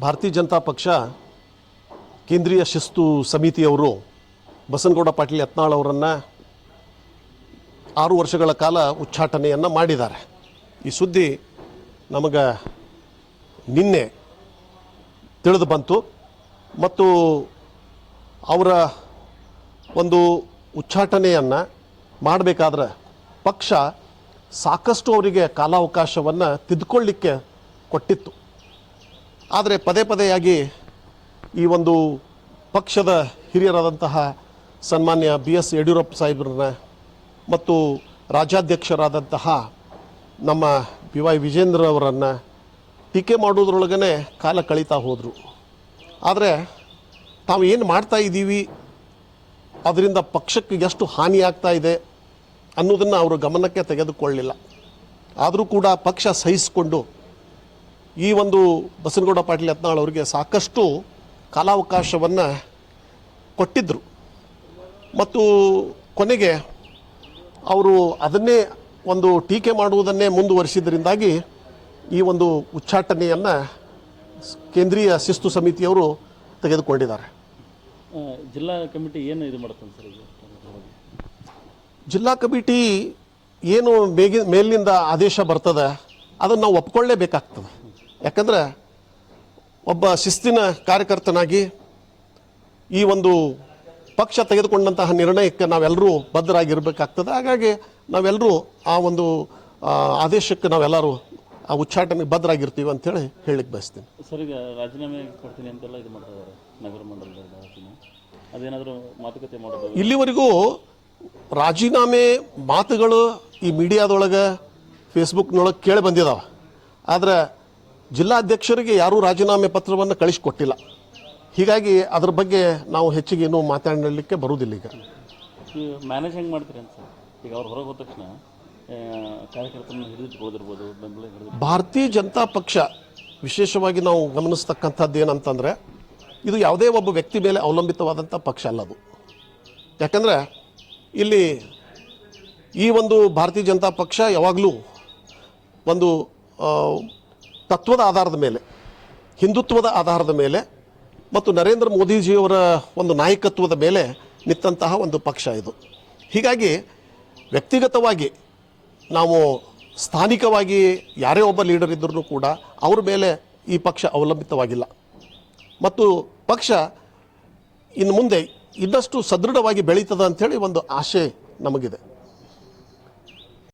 ಭಾರತೀಯ ಜನತಾ ಪಕ್ಷ ಕೇಂದ್ರೀಯ ಶಿಸ್ತು ಸಮಿತಿಯವರು ಬಸನಗೌಡ ಪಾಟೀಲ್ ಯತ್ನಾಳ್ ಅವರನ್ನು ಆರು ವರ್ಷಗಳ ಕಾಲ ಉಚ್ಚಾಟನೆಯನ್ನು ಮಾಡಿದ್ದಾರೆ. ಈ ಸುದ್ದಿ ನಮಗೆ ನಿನ್ನೆ ತಿಳಿದು ಬಂತು. ಮತ್ತು ಅವರ ಒಂದು ಉಚ್ಚಾಟನೆಯನ್ನು ಮಾಡಬೇಕಾದ್ರೆ ಪಕ್ಷ ಸಾಕಷ್ಟು ಅವರಿಗೆ ಕಾಲಾವಕಾಶವನ್ನು ತಿದ್ದುಕೊಳ್ಳಿಕ್ಕೆ ಕೊಟ್ಟಿತ್ತು. ಆದರೆ ಪದೇ ಪದೆಯಾಗಿ ಈ ಒಂದು ಪಕ್ಷದ ಹಿರಿಯರಾದಂತಹ ಸನ್ಮಾನ್ಯ ಬಿ ಎಸ್ ಯಡಿಯೂರಪ್ಪ ಸಾಹೇಬ್ರನ್ನ ಮತ್ತು ರಾಜ್ಯಾಧ್ಯಕ್ಷರಾದಂತಹ ನಮ್ಮ ಬಿ ವೈ ವಿಜೇಂದ್ರ ಅವರನ್ನು ಟೀಕೆ ಮಾಡೋದ್ರೊಳಗನೆ ಕಾಲ ಕಳೀತಾ ಹೋದರು. ಆದರೆ ತಾವು ಏನು ಮಾಡ್ತಾ ಇದ್ದೀವಿ? ಅದರಿಂದ ಪಕ್ಷಕ್ಕೆ ಎಷ್ಟು ಹಾನಿ ಆಗ್ತಾ ಇದೆ ಅನ್ನೋದನ್ನು ಅವರು ಗಮನಕ್ಕೆ ತೆಗೆದುಕೊಳ್ಳಲಿಲ್ಲ ಆದರೂ ಕೂಡ ಪಕ್ಷ ಸಹಿಸಿಕೊಂಡು ಈ ಒಂದು ಬಸನಗೌಡ ಪಾಟೀಲ್ ಯತ್ನಾಳ್ ಅವರಿಗೆ ಸಾಕಷ್ಟು ಕಾಲಾವಕಾಶವನ್ನು ಕೊಟ್ಟಿದ್ದರು ಮತ್ತು ಕೊನೆಗೆ ಅವರು ಅದನ್ನೇ ಒಂದು ಟೀಕೆ ಮಾಡುವುದನ್ನೇ ಮುಂದುವರಿಸಿದ್ರಿಂದಾಗಿ ಈ ಒಂದು ಉಚ್ಚಾಟನೆಯನ್ನು ಕೇಂದ್ರೀಯ ಶಿಸ್ತು ಸಮಿತಿಯವರು ತೆಗೆದುಕೊಂಡಿದ್ದಾರೆ. ಜಿಲ್ಲಾ ಕಮಿಟಿ ಏನು ಇದು ಮಾಡುತ್ತೆ ಸರ್ ಜಿಲ್ಲಾ ಕಮಿಟಿ ಏನು ಮೇಗಿ ಮೇಲಿನಿಂದ ಆದೇಶ ಬರ್ತದೆ ಅದನ್ನು ನಾವು ಒಪ್ಕೊಳ್ಳೇಬೇಕಾಗ್ತದೆ. ಯಾಕಂದ್ರೆ ಒಬ್ಬ ಶಿಸ್ತಿನ ಕಾರ್ಯಕರ್ತನಾಗಿ ಈ ಒಂದು ಪಕ್ಷ ತೆಗೆದುಕೊಂಡಂತಹ ನಿರ್ಣಯಕ್ಕೆ ನಾವೆಲ್ಲರೂ ಬದ್ಧರಾಗಿರಬೇಕಾಗ್ತದೆ. ಹಾಗಾಗಿ ನಾವೆಲ್ಲರೂ ಆ ಒಂದು ಆದೇಶಕ್ಕೆ ನಾವೆಲ್ಲರೂ ಆ ಉಚ್ಚಾಟನೆಗೆ ಬದ್ಧರಾಗಿರ್ತೀವಿ ಅಂತೇಳಿ ಹೇಳಿಕ್ಕೆ ಬಯಸ್ತೀನಿ. ಸರ್ ಈಗ ರಾಜೀನಾಮೆ ಕೊಡ್ತೀನಿ ಅಂತೆಲ್ಲ ಇದು ಮಾಡ್ತಾ ಇದ್ದಾರೆ ನಗರ ಅದೇನಾದರೂ ಮಾತುಕತೆ ಮಾಡೋದು ಇಲ್ಲಿವರೆಗೂ ರಾಜೀನಾಮೆ ಮಾತುಗಳು ಈ ಮೀಡಿಯಾದೊಳಗೆ ಫೇಸ್ಬುಕ್ನೊಳಗೆ ಕೇಳಿ ಬಂದಿದ್ದಾವೆ ಆದರೆ ಜಿಲ್ಲಾಧ್ಯಕ್ಷರಿಗೆ ಯಾರೂ ರಾಜೀನಾಮೆ ಪತ್ರವನ್ನು ಕಳಿಸಿಕೊಟ್ಟಿಲ್ಲ. ಹೀಗಾಗಿ ಅದ್ರ ಬಗ್ಗೆ ನಾವು ಹೆಚ್ಚಿಗೆ ಏನೂ ಮಾತಾಡಲಿಕ್ಕೆ ಬರುವುದಿಲ್ಲ ಈಗ. ಮ್ಯಾನೇಜ್ ಹೆಂಗೆ ಮಾಡ್ತೀರಿ ಅಂತ ಈಗ ಅವ್ರು ಹೊರಗೆ ಹೋದ ತಕ್ಷಣ ಕಾರ್ಯಕರ್ತರನ್ನು ಹಿಡಿದಿಟ್ಕೊಳ್ಳೋದಿರ್ಬೋದು ಬೆಂಬಲ ಭಾರತೀಯ ಜನತಾ ಪಕ್ಷ ವಿಶೇಷವಾಗಿ ನಾವು ಗಮನಿಸ್ತಕ್ಕಂಥದ್ದು ಏನಂತಂದರೆ ಇದು ಯಾವುದೇ ಒಬ್ಬ ವ್ಯಕ್ತಿ ಮೇಲೆ ಅವಲಂಬಿತವಾದಂಥ ಪಕ್ಷ ಅಲ್ಲ ಅದು. ಯಾಕಂದರೆ ಇಲ್ಲಿ ಈ ಒಂದು ಭಾರತೀಯ ಜನತಾ ಪಕ್ಷ ಯಾವಾಗಲೂ ಒಂದು ತತ್ವದ ಆಧಾರದ ಮೇಲೆ, ಹಿಂದುತ್ವದ ಆಧಾರದ ಮೇಲೆ ಮತ್ತು ನರೇಂದ್ರ ಮೋದಿಜಿಯವರ ಒಂದು ನಾಯಕತ್ವದ ಮೇಲೆ ನಿಂತಹ ಒಂದು ಪಕ್ಷ ಇದು. ಹೀಗಾಗಿ ವ್ಯಕ್ತಿಗತವಾಗಿ ನಾವು ಸ್ಥಾನಿಕವಾಗಿ ಯಾರೇ ಒಬ್ಬ ಲೀಡರ್ ಇದ್ದರೂ ಕೂಡ ಅವ್ರ ಮೇಲೆ ಈ ಪಕ್ಷ ಅವಲಂಬಿತವಾಗಿಲ್ಲ. ಮತ್ತು ಪಕ್ಷ ಇನ್ನು ಮುಂದೆ ಇನ್ನಷ್ಟು ಸದೃಢವಾಗಿ ಬೆಳೀತದ ಅಂಥೇಳಿ ಒಂದು ಆಶೆ ನಮಗಿದೆ.